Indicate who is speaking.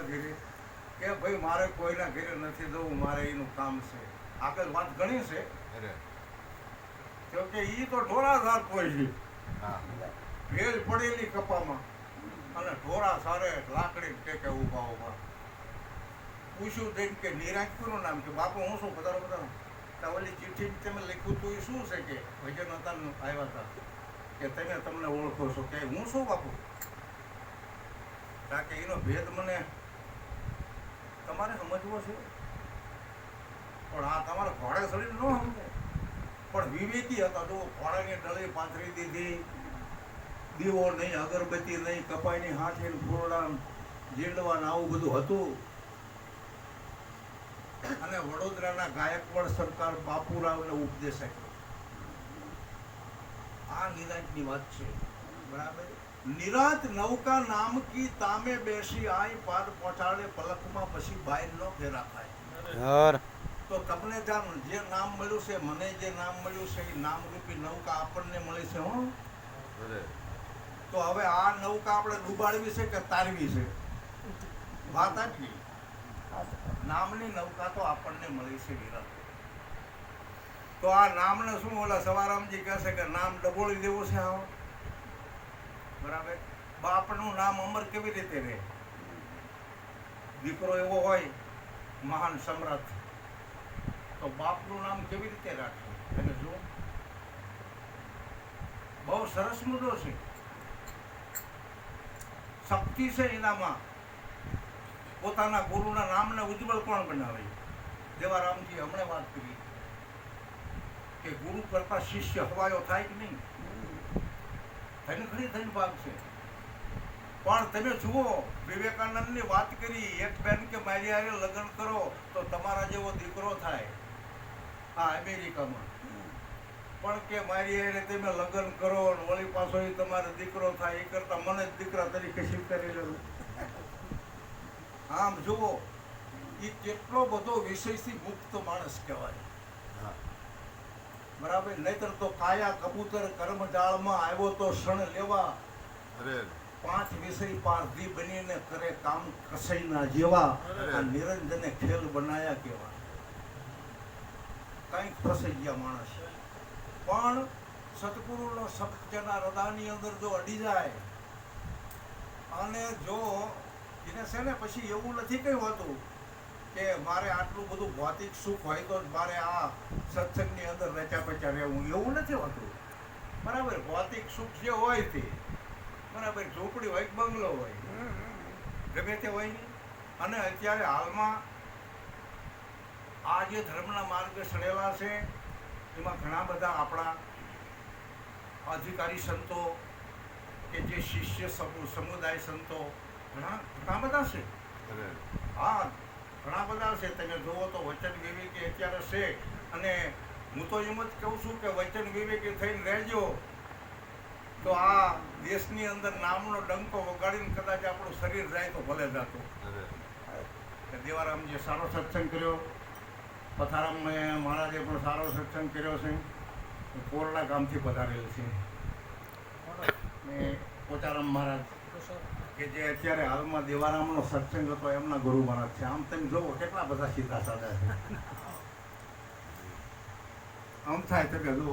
Speaker 1: મારા ઘેરે કે ભાઈ મારે કોઈના ઘેરે નથી જવું મારે એનું કામ છે. આગળ વાત ઘણી છે. કે એ તો ઢોરાધાર કોઈ છે. ભેજ પડેલી કપામાં. અને ઢોરા સારે લાકડી ટેકે ઊભા ઊભા પૂછ્યું તેમ કે નિરાંકનું નામ કે બાપુ હું શું પધારો પધારો તો ઓલી ચિઠ્ઠી તમે લખ્યું તું એ શું છે કે? ભજન હતા આવ્યા હતા. કે તમે તમને ઓળખો છો. કે હું શું બાપુ? કારણ કે એનો ભેદ મને તમારે સમજવો છે. પણ આ તમારે ઘોડે શરીર ન સમજે. પણ વિવેકી હતા જો ઘોડાને ડળી પાથરી દીધી. દીવો નહીં, અગરબત્તી નહીં, કપાઈની હાથે ફોરડા જીંડવા ને આવું બધું હતું. અને વડોદરાના ગાયકવાડ સરકાર બાપુરાવને ઉપદેશ આપ્યો આ નિરાંતની વાત છે. બરાબર? નિરાંત નૌકા નામ કી તામે બેસી આઈ પાર પહોંચાડે પલકમાં પછી બાયર નો ફેરા થાય. તો તમને જાણ જે નામ મળ્યું છે મને જે નામ મળ્યું છે એ નામ રૂપી નૌકા આપણને મળી છે હો. તો હવે આ નૌકા આપણે ડૂબાડવી છે કે તારવી છે? વાત આટલી. નામની નૌકા તો આપણને મળી છે વિરાટ તો આ નામને શું ઓલા સવારામજી કહે છે કે નામ ડબોળી દેવું છે આવો બરાબર? બાપનું નામ અમર કેવી રીતે રહે? દીકરો એવો હોય, મહાન સમ્રાટ. તો બાપનું નામ કેવી રીતે રાખવું એને જો બહુ સરસ મુદ્દો છે. શક્તિ છે એનામાં. પોતાના ગુરુના નામને ઉજ્જવળ કોણ બનાવે? દેવારામજી હમણે વાત કરી કે ગુરુ કરતા શિષ્ય હવાયો થાય કે નહીં? ખરી થઈને ભાગ છે. પણ તમે જુઓ, વિવેકાનંદની વાત કરી, એક બેન કે મારી હારે લગ્ન કરો, તો તમારા જેવો દીકરો થાય આ અમેરિકામાં. પણ કે મારી હારે તમે લગ્ન કરો અને વળી પાછો તમારો દીકરો થાય, એ કરતાં મને જ દીકરા તરીકે સ્વીકારી લેવું આમ જુઓ એ કેટલો બધો વિષયથી મુક્ત માણસ કહેવાય.
Speaker 2: હા.
Speaker 1: બરાબર? નહીતર તો કાયા કબૂતર કર્મજાળમાં આવ્યો તો ક્ષણ લેવા.
Speaker 2: અરે.
Speaker 1: પાંચ વિષય પારધી બનીને કરે કામ કસાઈના જેવા. આ નિરંજને ખેલ બનાયા કેવા. કંઈક ફસાઈ ગયા માણસ. પણ સદગુરુનો શબ્દ જેના હૃદયની અંદર જો અડી જાય અને જો એને છે ને પછી એવું નથી કઈ હોતું. મારે આટલું બધું ભૌતિક સુખ હોય તો મારે આ સત્સંગની અંદર રચા પચા રહેવું એવું નથી હોતું. બરાબર ભૌતિક સુખ જે હોય તે બરાબર ઝૂંપડી હોય બંગલો હોય ગમે તે હોય ને. અને અત્યારે હાલમાં આ જે ધર્મના માર્ગે સડેલા છે એમાં ઘણા બધા આપણા અધિકારી સંતો કે જે શિષ્ય સમુદાય સંતો ઘણા ઘણા બધા છે. હા છે તમે જુઓ તો વચન વિવેકી અત્યારે છે. અને હું તો એમ જ કહું છું કે વચન વિવેકી થઈને રહેજો. તો આ દેશની અંદર નામનો ડંકો વગાડીને કદાચ આપણું શરીર જાય તો ભલે જાતું. દેવારામજીએ સારો સત્સંગ કર્યો પથારામ મહારાજે પણ સારો સત્સંગ કર્યો છે. કોરડા ગામથી પધારેલ છે. ને પોચારામ મહારાજ. કે જે અત્યારે હાલમાં દેવારામનો સત્સંગ હતો, એમના ગુરુ મહારાજ છે. આમ તમે જોવો કેટલા બધા સીધા સાધા છે. આમ થાય તો કે જુઓ.